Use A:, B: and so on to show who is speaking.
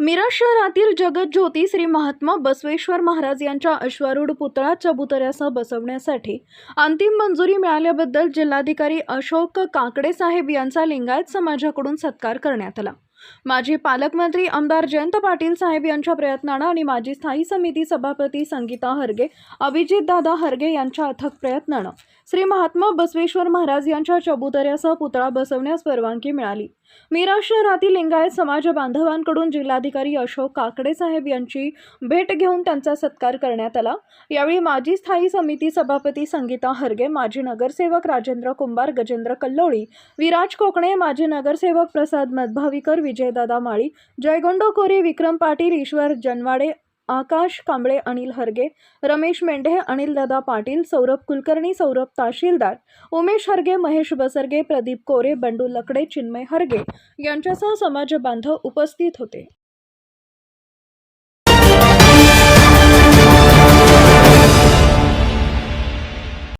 A: मिरज शहरातील जगज्योती श्री महात्मा बसवेश्वर महाराज यांच्या अश्वारूढ पुतळा चबुतऱ्यासह बसवण्यासाठी अंतिम मंजुरी मिळाल्याबद्दल जिल्हाधिकारी अशोक काकडे साहेब यांचा लिंगायत समाजाकडून सत्कार करण्यात आला. माजी पालकमंत्री आमदार जयंत पाटील साहेब यांच्या प्रयत्नानं आणि माजी स्थायी समिती सभापती संगीता हरगे अभिजित दादा हरगे यांच्या अथक प्रयत्नानं श्री महात्मा बसवेश्वर महाराज यांच्या चबुतऱ्यासह पुतळा बसवण्यास परवानगी मिळाली. मिरज शहरातील लिंगायत समाज बांधवांकडून जिल्हाधिकारी अशोक काकडे साहेब यांची भेट घेऊन त्यांचा सत्कार करण्यात आला. यावेळी माजी स्थायी समिती सभापती संगीता हरगे माजी नगरसेवक राजेंद्र कुंभार गजेंद्र कल्लोळी विराज कोकणे माजी नगरसेवक प्रसाद मधभावीकर विजयदादा माळी जयगोंडो कोरी विक्रम पाटील ईश्वर जनवाडे आकाश कांबळे अनिल हरगे रमेश मेंढे अनिलदादा पाटील सौरभ कुलकर्णी सौरभ ताशीलदार उमेश हरगे महेश बसरगे प्रदीप कोरे बंडू लकडे चिन्मय हरगे यांच्यासह समाज बांधव उपस्थित होते.